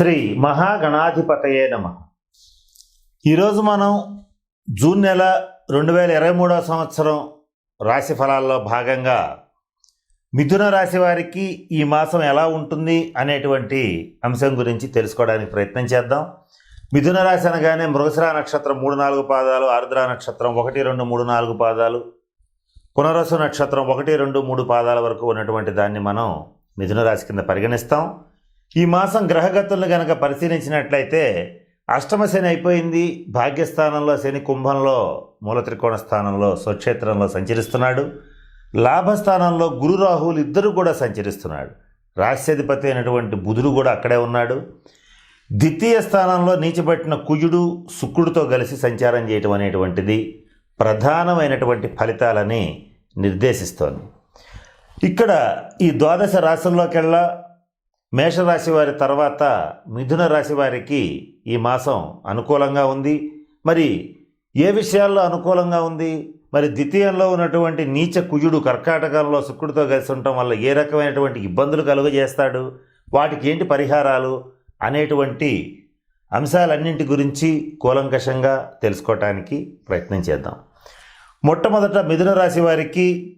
శ్రీ మహాగణాధిపతయే నమ. ఈరోజు మనం జూన్ నెల రెండు వేల ఇరవై మూడవ సంవత్సరం రాశి ఫలాల్లో భాగంగా మిథున రాశి వారికి ఈ మాసం ఎలా ఉంటుంది అనేటువంటి అంశం గురించి తెలుసుకోవడానికి ప్రయత్నం చేద్దాం. మిథున రాశి అనగానే మృగశిర నక్షత్రం మూడు నాలుగు పాదాలు ఆరుద్ర నక్షత్రం ఒకటి రెండు మూడు నాలుగు పాదాలు పునరసు నక్షత్రం ఒకటి రెండు మూడు పాదాల వరకు ఉన్నటువంటి దాన్ని మనం మిథున రాశి కింద పరిగణిస్తాం. ఈ మాసం గ్రహగతులను గనక పరిశీలించినట్లయితే అష్టమ శని అయిపోయింది. భాగ్యస్థానంలో శని కుంభంలో మూల త్రికోణ స్థానంలో స్వక్షేత్రంలో సంచరిస్తున్నాడు. లాభస్థానంలో గురు రాహువులు ఇద్దరు కూడా సంచరిస్తున్నాడు. రాశ్యాధిపతి అయినటువంటి బుధుడు కూడా అక్కడే ఉన్నాడు. ద్వితీయ స్థానంలో నీచిపట్టిన కుజుడు శుక్రుడితో కలిసి సంచారం చేయటం అనేటువంటిది ప్రధానమైనటువంటి ఫలితాలని నిర్దేశిస్తోంది. ఇక్కడ ఈ ద్వాదశ రాశుల్లోకెల్లా మేషరాశి వారి తర్వాత మిథున రాశి వారికి ఈ మాసం అనుకూలంగా ఉంది. మరి ఏ విషయాల్లో అనుకూలంగా ఉంది? మరి ద్వితీయంలో ఉన్నటువంటి నీచ కుజుడు కర్కాటకంలో శుక్రుడితో కలిసి ఉండటం వల్ల ఏ రకమైనటువంటి ఇబ్బందులు కలుగజేస్తాడు? వాటికి ఏంటి పరిహారాలు? అనేటువంటి అంశాలన్నింటి గురించి కూలంకషంగా తెలుసుకోవటానికి ప్రయత్నం చేద్దాం. మొట్టమొదట మిథున రాశి వారికి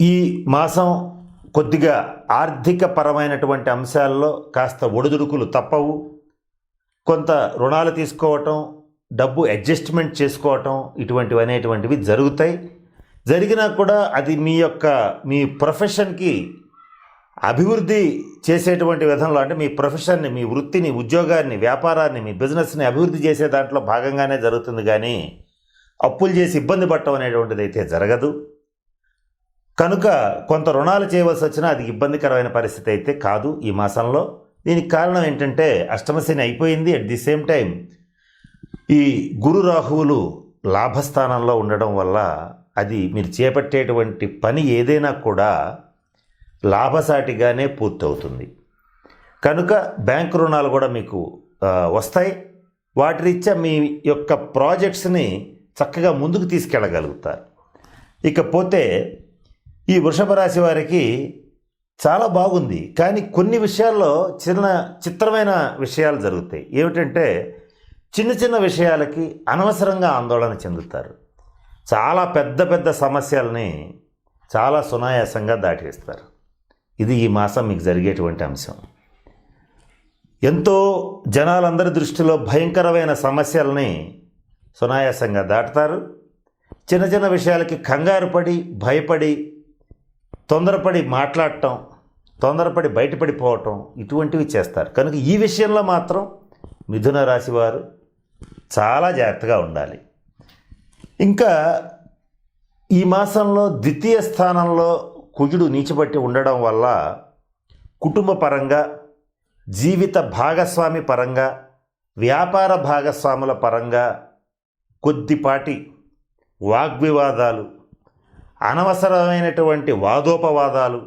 ఈ మాసం కొద్దిగా ఆర్థిక పరమైనటువంటి అంశాల్లో కాస్త ఒడిదుడుకులు తప్పవు. కొంత రుణాలు తీసుకోవటం డబ్బు అడ్జస్ట్మెంట్ చేసుకోవటం ఇటువంటివి అనేటువంటివి జరుగుతాయి. జరిగినా కూడా అది మీ యొక్క మీ ప్రొఫెషన్కి అభివృద్ధి చేసేటువంటి విధంలో అంటే మీ ప్రొఫెషన్ని మీ వృత్తిని ఉద్యోగాన్ని వ్యాపారాన్ని మీ బిజినెస్ని అభివృద్ధి చేసే దాంట్లో భాగంగానే జరుగుతుంది కానీ అప్పులు చేసి ఇబ్బంది పడటం అనేటువంటిది అయితే జరగదు. కనుక కొంత రుణాలు చేయవలసి వచ్చినా అది ఇబ్బందికరమైన పరిస్థితి అయితే కాదు ఈ మాసంలో. దీనికి కారణం ఏంటంటే అష్టమశని అయిపోయింది. అట్ ది సేమ్ టైం ఈ గురు రాహువులు లాభస్థానంలో ఉండడం వల్ల అది మీరు చేపట్టేటువంటి పని ఏదైనా కూడా లాభసాటిగానే పూర్తవుతుంది. కనుక బ్యాంకు రుణాలు కూడా మీకు వస్తాయి. వాటి రీత్యా మీ యొక్క ప్రాజెక్ట్స్ని చక్కగా ముందుకు తీసుకెళ్ళగలుగుతారు. ఇకపోతే ఈ వృషభ రాశి వారికి చాలా బాగుంది. కానీ కొన్ని విషయాల్లో చిన్న చిత్రమైన విషయాలు జరుగుతాయి. ఏమిటంటే చిన్న చిన్న విషయాలకి అనవసరంగా ఆందోళన చెందుతారు. చాలా పెద్ద పెద్ద సమస్యల్ని చాలా సునాయాసంగా దాటేస్తారు. ఇది ఈ మాసం మీకు జరిగేటువంటి అంశం. ఎంతో జనాలందరి దృష్టిలో భయంకరమైన సమస్యల్ని సునాయాసంగా దాటుతారు. చిన్న చిన్న విషయాలకి కంగారు పడి భయపడి తొందరపడి మాట్లాడటం తొందరపడి బయటపడిపోవటం ఇటువంటివి చేస్తారు. కనుక ఈ విషయంలో మాత్రం మిథున రాశి వారు చాలా జాగ్రత్తగా ఉండాలి. ఇంకా ఈ మాసంలో ద్వితీయ స్థానంలో కుజుడు నీచిపట్టి ఉండడం వల్ల కుటుంబ పరంగా జీవిత భాగస్వామి పరంగా వ్యాపార భాగస్వాముల పరంగా కొద్దిపాటి వాగ్వివాదాలు అనవసరమైనటువంటి వాదోపవాదాలు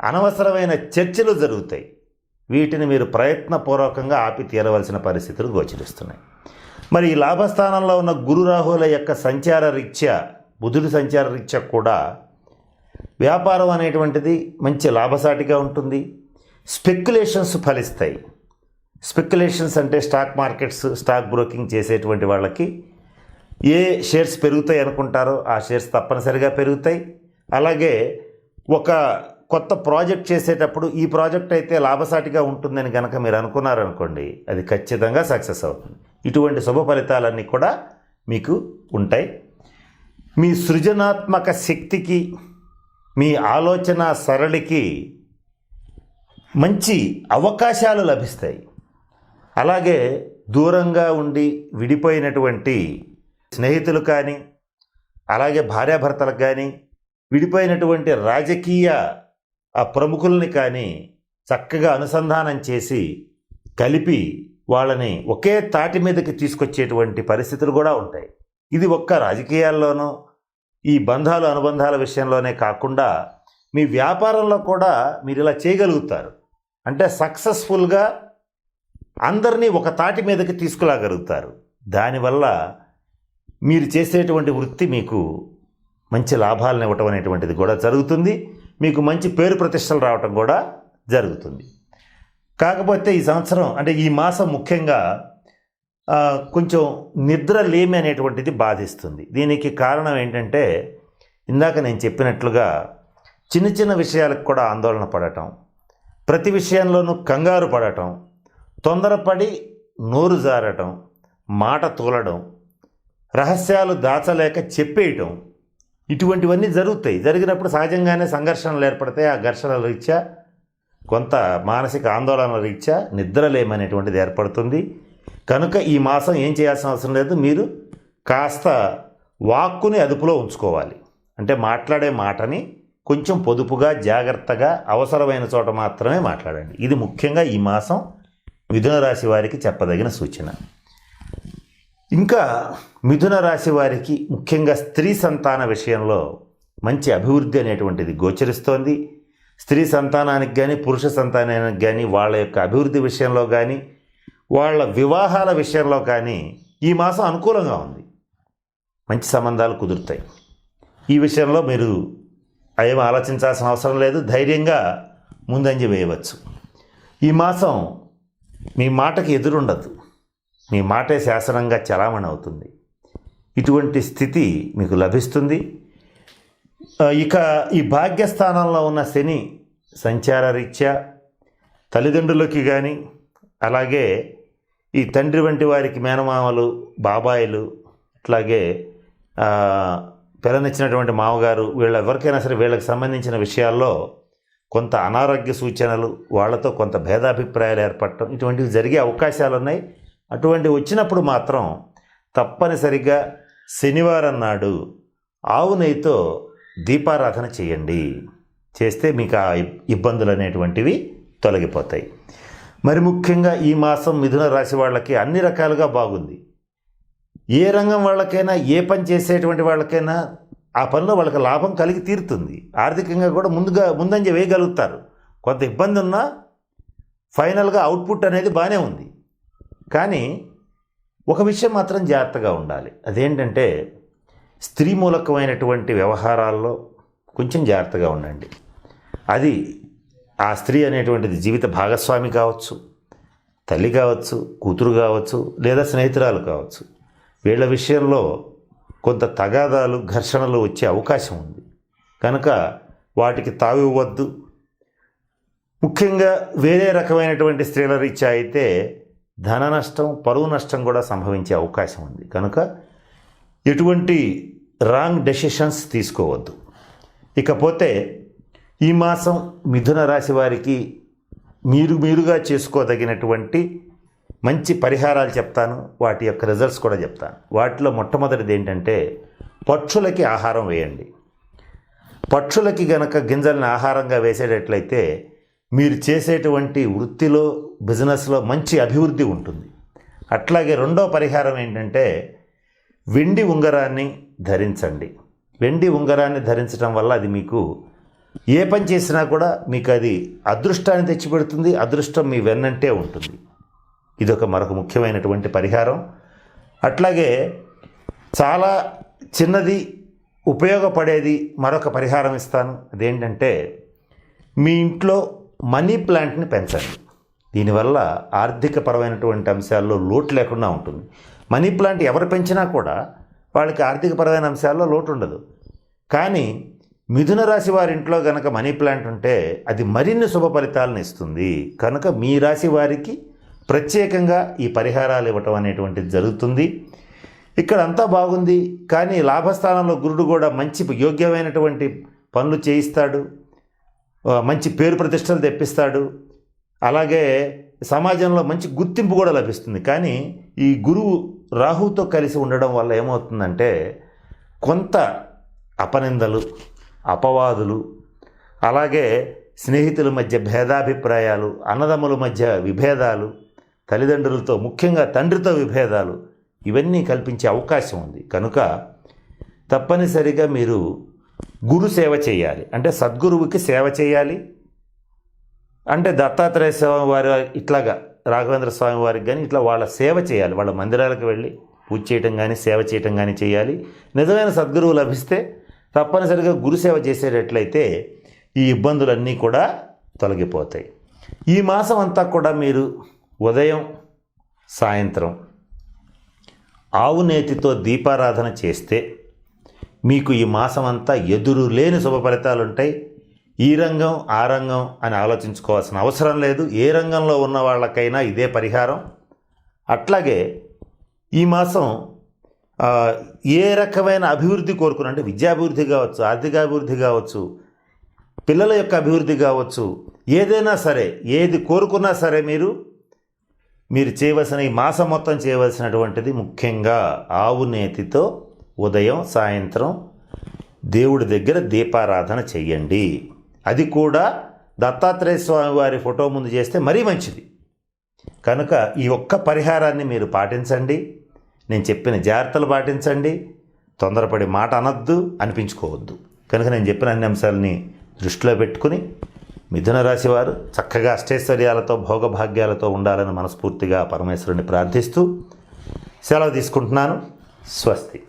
అనవసరమైన చర్చలు జరుగుతాయి. వీటిని మీరు ప్రయత్నపూర్వకంగా ఆపి తీరవలసిన పరిస్థితులు గోచరిస్తున్నాయి. మరి ఈ లాభస్థానంలో ఉన్న గురు రాహుల యొక్క సంచార రీత్యా బుధుడి సంచార రీత్యా కూడా వ్యాపారం అనేటువంటిది మంచి లాభసాటిగా ఉంటుంది. స్పెక్యులేషన్స్ ఫలిస్తాయి. స్పెక్యులేషన్స్ అంటే స్టాక్ మార్కెట్స్ స్టాక్ బ్రోకింగ్ చేసేటువంటి వాళ్ళకి ఏ షేర్స్ పెరుగుతాయి అనుకుంటారో ఆ షేర్స్ తప్పనిసరిగా పెరుగుతాయి. అలాగే ఒక కొత్త ప్రాజెక్ట్ చేసేటప్పుడు ఈ ప్రాజెక్ట్ అయితే లాభసాటిగా ఉంటుందని కనుక మీరు అనుకున్నారనుకోండి అది ఖచ్చితంగా సక్సెస్ అవుతుంది. ఇటువంటి శుభ ఫలితాలన్నీ కూడా మీకు ఉంటాయి. మీ సృజనాత్మక శక్తికి మీ ఆలోచన సరళికి మంచి అవకాశాలు లభిస్తాయి. అలాగే దూరంగా ఉండి విడిపోయినటువంటి స్నేహితులు కానీ అలాగే భార్యాభర్తలకు కానీ విడిపోయినటువంటి రాజకీయ ఆ ప్రముఖుల్ని కానీ చక్కగా అనుసంధానం చేసి కలిపి వాళ్ళని ఒకే తాటి మీదకి తీసుకొచ్చేటువంటి పరిస్థితులు కూడా ఉంటాయి. ఇది ఒక్క రాజకీయాల్లోనూ ఈ బంధాలు అనుబంధాల విషయంలోనే కాకుండా మీ వ్యాపారంలో కూడా మీరు ఇలా చేయగలుగుతారు. అంటే సక్సెస్ఫుల్గా అందరినీ ఒక తాటి మీదకి తీసుకురాగలుగుతారు దానివల్ల మీరు చేసేటువంటి వృత్తి మీకు మంచి లాభాలను ఇవ్వటం అనేటువంటిది కూడా జరుగుతుంది. మీకు మంచి పేరు ప్రతిష్టలు రావటం కూడా జరుగుతుంది. కాకపోతే ఈ సంవత్సరం అంటే ఈ మాసం ముఖ్యంగా కొంచెం నిద్ర లేమి అనేటువంటిది బాధిస్తుంది. దీనికి కారణం ఏంటంటే ఇందాక నేను చెప్పినట్లుగా చిన్న చిన్న విషయాలకు కూడా ఆందోళన పడటం ప్రతి విషయంలోనూ కంగారు పడటం తొందరపడి నోరు జారటం మాట తూలడం రహస్యాలు దాచలేక చెప్పేయటం. ఇటువంటివన్నీ జరుగుతాయి. జరిగినప్పుడు సహజంగానే సంఘర్షణలు ఏర్పడతాయి. ఆ ఘర్షణల రీత్యా కొంత మానసిక ఆందోళన రీత్యా నిద్రలేమనేటువంటిది ఏర్పడుతుంది. కనుక ఈ మాసం ఏం చేయాల్సిన అవసరం లేదు. మీరు కాస్త వాక్కుని అదుపులో ఉంచుకోవాలి. అంటే మాట్లాడే మాటని కొంచెం పొదుపుగా జాగ్రత్తగా అవసరమైన చోట మాత్రమే మాట్లాడండి. ఇది ముఖ్యంగా ఈ మాసం మిథున రాశి వారికి చెప్పదగిన సూచన. ఇంకా మిథున రాశి వారికి ముఖ్యంగా స్త్రీ సంతాన విషయంలో మంచి అభివృద్ధి అనేటువంటిది గోచరిస్తోంది. స్త్రీ సంతానానికి కానీ పురుష సంతానానికి కానీ వాళ్ళ యొక్క అభివృద్ధి విషయంలో కానీ వాళ్ళ వివాహాల విషయంలో కానీ ఈ మాసం అనుకూలంగా ఉంది. మంచి సంబంధాలు కుదురుతాయి. ఈ విషయంలో మీరు ఏం ఆలోచించాల్సిన అవసరం లేదు. ధైర్యంగా ముందంజ వేయవచ్చు. ఈ మాసం మీ మాటకి ఎదురుండదు. మీ మాటే శాసనంగా చలామణి అవుతుంది. ఇటువంటి స్థితి మీకు లభిస్తుంది? ఇక ఈ భాగ్యస్థానంలో ఉన్న శని సంచార రీత్యా తల్లిదండ్రులకి కానీ అలాగే ఈ తండ్రి వంటి వారికి మేనమామలు బాబాయిలు అట్లాగే ఆ, పిల్లనిచ్చినటువంటి మామగారు వీళ్ళ ఎవరికైనా సరే వీళ్ళకి సంబంధించిన విషయాల్లో కొంత అనారోగ్య సూచనలు వాళ్ళతో కొంత భేదాభిప్రాయాలు ఏర్పడటం ఇటువంటివి జరిగే అవకాశాలు ఉన్నాయి అటువంటి వచ్చినప్పుడు మాత్రం తప్పనిసరిగా శనివారం నాడు ఆవు నెయ్యితో దీపారాధన చేయండి. చేస్తే మీకు ఆ ఇబ్బందులు అనేటువంటివి తొలగిపోతాయి. మరి ముఖ్యంగా ఈ మాసం మిథున రాశి వాళ్ళకి అన్ని రకాలుగా బాగుంది. ఏ రంగం వాళ్ళకైనా ఏ పని చేసేటువంటి వాళ్ళకైనా ఆ పనిలో వాళ్ళకి లాభం కలిగి తీరుతుంది. ఆర్థికంగా కూడా ముందుగా ముందంజ వేయగలుగుతారు. కొంత ఇబ్బంది ఉన్నా ఫైనల్గా అవుట్పుట్ అనేది బాగానే ఉంది. కానీ ఒక విషయం మాత్రం జాగ్రత్తగా ఉండాలి. అదేంటంటే స్త్రీ మూలకమైనటువంటి వ్యవహారాల్లో కొంచెం జాగ్రత్తగా ఉండండి. అది ఆ స్త్రీ అనేటువంటిది జీవిత భాగస్వామి కావచ్చు తల్లి కావచ్చు కూతురు కావచ్చు లేదా స్నేహితురాలు కావచ్చు. వీళ్ళ విషయంలో కొంత తగాదాలు ఘర్షణలు వచ్చే అవకాశం ఉంది. కనుక వాటికి తావివ్వద్దు ముఖ్యంగా వేరే రకమైనటువంటి స్త్రీల రీత్యా అయితే ధన నష్టం పరువు నష్టం కూడా సంభవించే అవకాశం ఉంది. కనుక ఎటువంటి రాంగ్ డెసిషన్స్ తీసుకోవద్దు. ఇకపోతే ఈ మాసం మిథున రాశి వారికి మీరు మీరుగా చేసుకోదగినటువంటి మంచి పరిహారాలు చెప్తాను. వాటి యొక్క రిజల్ట్స్ కూడా చెప్తాను. వాటిలో మొట్టమొదటిది ఏంటంటే పక్షులకి ఆహారం వేయండి. పక్షులకి గనక గింజలను ఆహారంగా వేసేటట్లయితే మీరు చేసేటువంటి వృత్తిలో బిజినెస్లో మంచి అభివృద్ధి ఉంటుంది. అట్లాగే రెండో పరిహారం ఏంటంటే వెండి ఉంగరాన్ని ధరించండి. వెండి ఉంగరాన్ని ధరించడం వల్ల అది మీకు ఏ పని చేసినా కూడా మీకు అది అదృష్టాన్ని తెచ్చిపెడుతుంది అదృష్టం మీ వెన్నంటే ఉంటుంది. ఇదొక మరొక ముఖ్యమైనటువంటి పరిహారం. అట్లాగే చాలా చిన్నది ఉపయోగపడేది మరొక పరిహారం ఇస్తాను. అదేంటంటే మీ ఇంట్లో మనీ ప్లాంట్ని పెంచండి. దీనివల్ల ఆర్థికపరమైనటువంటి అంశాల్లో లోటు లేకుండా ఉంటుంది. మనీ ప్లాంట్ ఎవరు పెంచినా కూడా వాళ్ళకి ఆర్థికపరమైన అంశాల్లో లోటు ఉండదు కానీ మిథున రాశి వారి ఇంట్లో కనుక మనీ ప్లాంట్ ఉంటే అది మరిన్ని శుభ ఫలితాలను ఇస్తుంది. కనుక మీ రాశి వారికి ప్రత్యేకంగా ఈ పరిహారాలు ఇవ్వటం అనేటువంటిది జరుగుతుంది. ఇక్కడ అంతా బాగుంది. కానీ లాభస్థానంలో గురుడు కూడా మంచి యోగ్యమైనటువంటి పనులు చేయిస్తాడు. మంచి పేరు ప్రతిష్టలు తెప్పిస్తాడు. అలాగే సమాజంలో మంచి గుర్తింపు కూడా లభిస్తుంది. కానీ ఈ గురువు రాహుతో కలిసి ఉండడం వల్ల ఏమవుతుందంటే కొంత అపనిందలు అపవాదులు అలాగే స్నేహితుల మధ్య భేదాభిప్రాయాలు అన్నదమ్ముల మధ్య విభేదాలు తల్లిదండ్రులతో ముఖ్యంగా తండ్రితో విభేదాలు ఇవన్నీ కల్పించే అవకాశం ఉంది. కనుక తప్పనిసరిగా మీరు గురు సేవ చేయాలి. అంటే సద్గురువుకి సేవ చేయాలి. అంటే దత్తాత్రేయ స్వామి వారి ఇట్లాగా రాఘవేంద్ర స్వామి వారికి కానీ ఇట్లా వాళ్ళ సేవ చేయాలి. వాళ్ళ మందిరాలకు వెళ్ళి పూజ చేయటం కానీ సేవ చేయటం కానీ చేయాలి. నిజమైన సద్గురువు లభిస్తే తప్పనిసరిగా గురు సేవ చేసేటట్లయితే ఈ ఇబ్బందులన్నీ కూడా తొలగిపోతాయి. ఈ మాసం అంతా కూడా మీరు ఉదయం సాయంత్రం ఆవు నేతితో దీపారాధన చేస్తే మీకు ఈ మాసం అంతా ఎదురు లేని శుభ ఫలితాలు ఉంటాయి. ఈ రంగం ఆ రంగం అని ఆలోచించుకోవాల్సిన అవసరం లేదు. ఏ రంగంలో ఉన్న వాళ్ళకైనా ఇదే పరిహారం. అట్లాగే ఈ మాసం ఏ రకమైన అభివృద్ధి కోరుకున్న అంటే విద్యాభివృద్ధి కావచ్చు ఆర్థికాభివృద్ధి కావచ్చు పిల్లల యొక్క అభివృద్ధి కావచ్చు ఏదైనా సరే ఏది కోరుకున్నా సరే మీరు మీరు చేయవలసిన ఈ మాసం మొత్తం చేయవలసినటువంటిది ముఖ్యంగా ఆవు నేతితో ఉదయం సాయంత్రం దేవుడి దగ్గర దీపారాధన చెయ్యండి. అది కూడా దత్తాత్రేయ స్వామి వారి ఫోటో ముందు చేస్తే మరీ మంచిది. కనుక ఈ ఒక్క పరిహారాన్ని మీరు పాటించండి. నేను చెప్పిన జాగ్రత్తలు పాటించండి. తొందరపడి మాట అనద్దు అనిపించుకోవద్దు. కనుక నేను చెప్పిన అన్ని అంశాలని దృష్టిలో పెట్టుకుని మిథున రాశి వారు చక్కగా అష్టైశ్వర్యాలతో భోగభాగ్యాలతో ఉండాలని మనస్ఫూర్తిగా పరమేశ్వరుని ప్రార్థిస్తూ సెలవు తీసుకుంటున్నాను. స్వస్తి.